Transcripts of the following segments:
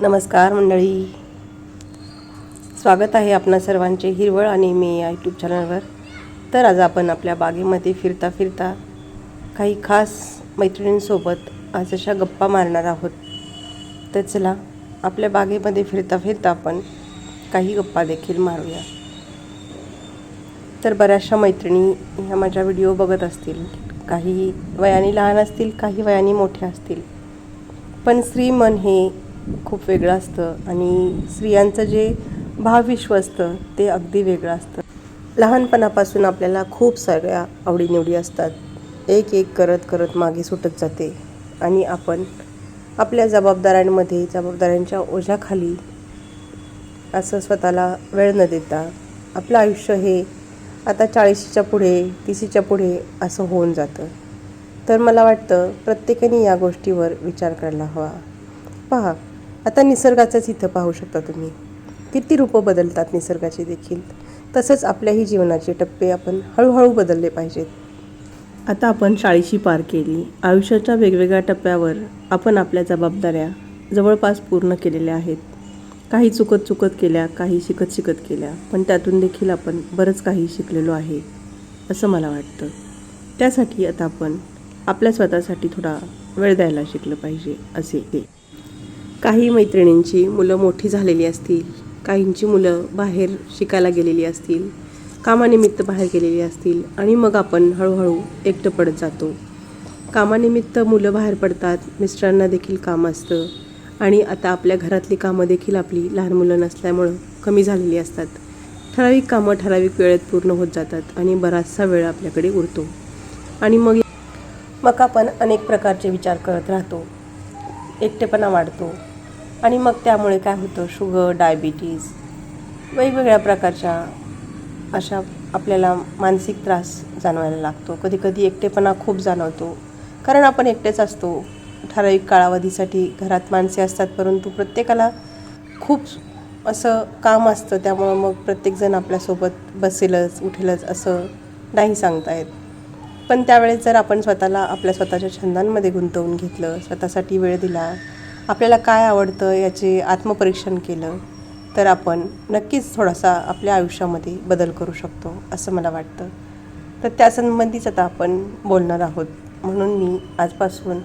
नमस्कार मंडळी. स्वागत आहे आपणा सर्वांचे हिरवळ आणि मी या यूट्यूब चॅनलवर तर आज आपण आपल्या बागेमध्ये फिरता फिरता काही खास मैत्रिणींसोबत आज अशा गप्पा मारणार आहोत. तर चला आपल्या बागेमध्ये फिरता फिरता आपण काही गप्पा देखील मारूया. तर बऱ्याचशा मैत्रिणी ह्या माझ्या व्हिडिओ बघत असतील. काही वयाने लहान असतील काही वयाने मोठ्या असतील. पण स्त्री मन हे खूप वेगळं असतं आणि स्त्रियांचं जे भावविश्व असतं ते अगदी वेगळं असतं. लहानपणापासून आपल्याला खूप साऱ्या आवडीनिवडी असतात. एक एक करत करत मागे सुटत जाते आणि आपण आपल्या जबाबदाऱ्यांमध्ये जबाबदाऱ्यांच्या ओझ्याखाली असं स्वतःला वेळ न देता आपलं आयुष्य हे आता चाळीशीच्या पुढे तिशीच्या पुढे असं होऊन जातं. तर मला वाटतं प्रत्येकाने या गोष्टीवर विचार करायला हवा. पहा आता निसर्गाचंच इथं पाहू शकता तुम्ही. किती रूपं बदलतात निसर्गाचे देखील. तसंच आपल्याही जीवनाचे टप्पे आपण हळूहळू बदलले पाहिजेत. आता आपण शाळेशी पार केली. आयुष्याच्या वेगवेगळ्या टप्प्यावर आपण आपल्या जबाबदाऱ्या जवळपास पूर्ण केलेल्या आहेत. काही चुकत चुकत केल्या काही शिकत शिकत केल्या पण त्यातून देखील आपण बरंच काही शिकलेलो आहे असं मला वाटतं. त्यासाठी आता आपण आपल्या स्वतःसाठी थोडा वेळ द्यायला शिकलं पाहिजे असे. ते काही मैत्रिणींची मुलं मोठी झालेली असतील काहींची मुलं बाहेर शिकायला गेलेली असतील कामानिमित्त बाहेर गेलेली असतील आणि मग आपण हळूहळू एकटं पडत जातो. कामानिमित्त मुलं बाहेर पडतात मिस्टरांना देखील काम असतं आणि आता आपल्या घरातली कामं देखील आपली लहान मुलं नसल्यामुळं कमी झालेली असतात. ठराविक कामं ठराविक वेळेत पूर्ण होत जातात आणि बराचसा वेळ आपल्याकडे उरतो. आणि मग मग आपण अनेक प्रकारचे विचार करत राहतो. एकटेपणा वाढतो. आणि मग त्यामुळे काय होतं? शुगर डायबिटीज वेगवेगळ्या प्रकारच्या अशा आपल्याला मानसिक त्रास जाणवायला लागतो. कधीकधी एकटेपणा खूप जाणवतो. कारण आपण एकटेच असतो. ठराविक कालावधीसाठी घरात माणसे असतात परंतु प्रत्येकाला खूप असं काम असतं. त्यामुळं मग प्रत्येकजण आपल्यासोबत बसेलच उठेलच असं नाही सांगता येत. पण त्यावेळेस जर आपण स्वतःला आपल्या स्वतःच्या छंदांमध्ये गुंतवून घेतलं स्वतःसाठी वेळ दिला आपल्याला काय आवडतं याचे आत्मपरीक्षण केलं तर आपण नक्कीच थोडासा आपल्या आयुष्यामध्ये बदल करू शकतो असं मला वाटतं. तर त्यासंबंधीच आता आपण बोलणार आहोत. म्हणून मी आजपासून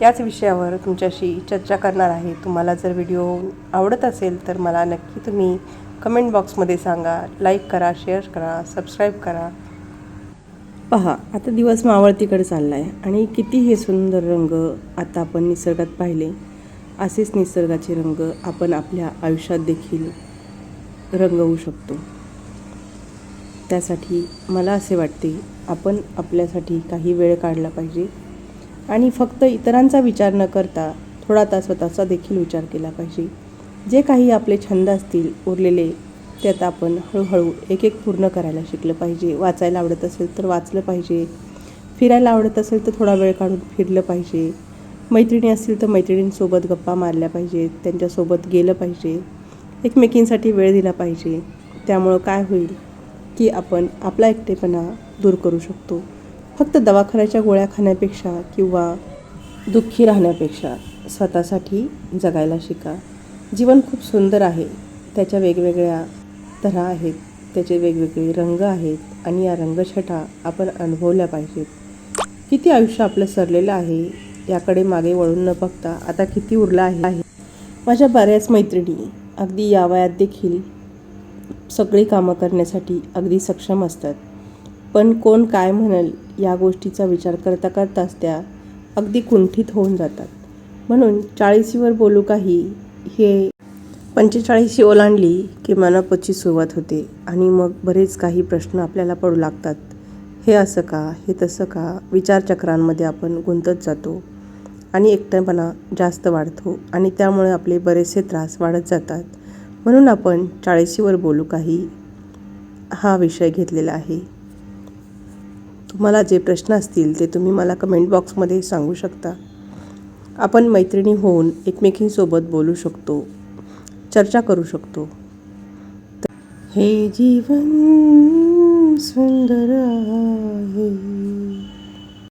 याच विषयावर तुमच्याशी चर्चा करणार आहे. तुम्हाला जर व्हिडिओ आवडत असेल तर मला नक्की तुम्ही कमेंट बॉक्समध्ये सांगा लाईक करा शेअर करा सबस्क्राईब करा. पहा आता दिवस मावळतीकडे चालला आहे आणि किती हे सुंदर रंग आता आपण निसर्गात पाहिले. असेच निसर्गाचे रंग आपण आपल्या आयुष्यात देखील रंगवू शकतो. त्यासाठी मला असे वाटते आपण आपल्यासाठी काही वेळ काढला पाहिजे. आणि फक्त इतरांचा विचार न करता थोडा तास स्वतःचा देखील विचार केला पाहिजे. जे काही आपले छंद असतील उरलेले ते आता आपण हळूहळू एक एक पूर्ण करायला शिकलं पाहिजे. वाचायला आवडत असेल तर वाचलं पाहिजे. फिरायला आवडत असेल तर थोडा वेळ काढून फिरलं पाहिजे. मैत्रिणी असतील तर मैत्रिणींसोबत गप्पा मारल्या पाहिजेत त्यांच्यासोबत गेलं पाहिजे. एकमेकींसाठी वेळ दिला पाहिजे. त्यामुळं काय होईल की आपण आपला एकटेपणा दूर करू शकतो. फक्त दवाखान्याच्या गोळ्या खाण्यापेक्षा किंवा दुःखी राहण्यापेक्षा स्वतःसाठी जगायला शिका. जीवन खूप सुंदर आहे. त्याच्या वेगवेगळ्या तऱ्हा आहेत. त्याचे वेगवेगळे रंग आहेत आणि या रंगछटा आपण अनुभवल्या पाहिजेत. किती आयुष्य आपलं सरलेलं आहे याकडे मागे वळून न बघता आता किती उरलं आहे. माझ्या बऱ्याच मैत्रिणी अगदी या वयात देखील सगळी कामं करण्यासाठी अगदी सक्षम असतात. पण कोण काय म्हणेल या गोष्टीचा विचार करता करताच त्या अगदी कुंठित होऊन जातात. म्हणून चाळीसीवर बोलू काही हे पंचेचाळीशी ओलांडली की मनापची सुरुवात होते आणि मग बरेच काही प्रश्न आपल्याला पडू लागतात. हे असं का? हे तसं का? विचारचक्रांमध्ये आपण गुंतत जातो आणि एकटेपणा जास्त वाढतो आणि त्यामुळे आपले बरेचसे त्रास वाढत जातात. म्हणून आपण चाळीशीवर बोलू काही. हा विषय घेतलेला आहे. तुम्हाला जे प्रश्न असतील ते तुम्ही मला कमेंट बॉक्समध्ये सांगू शकता. आपण मैत्रिणी होऊन एकमेकींसोबत बोलू शकतो. चर्चा करू शकतो. हे जीवन सुंदर आहे.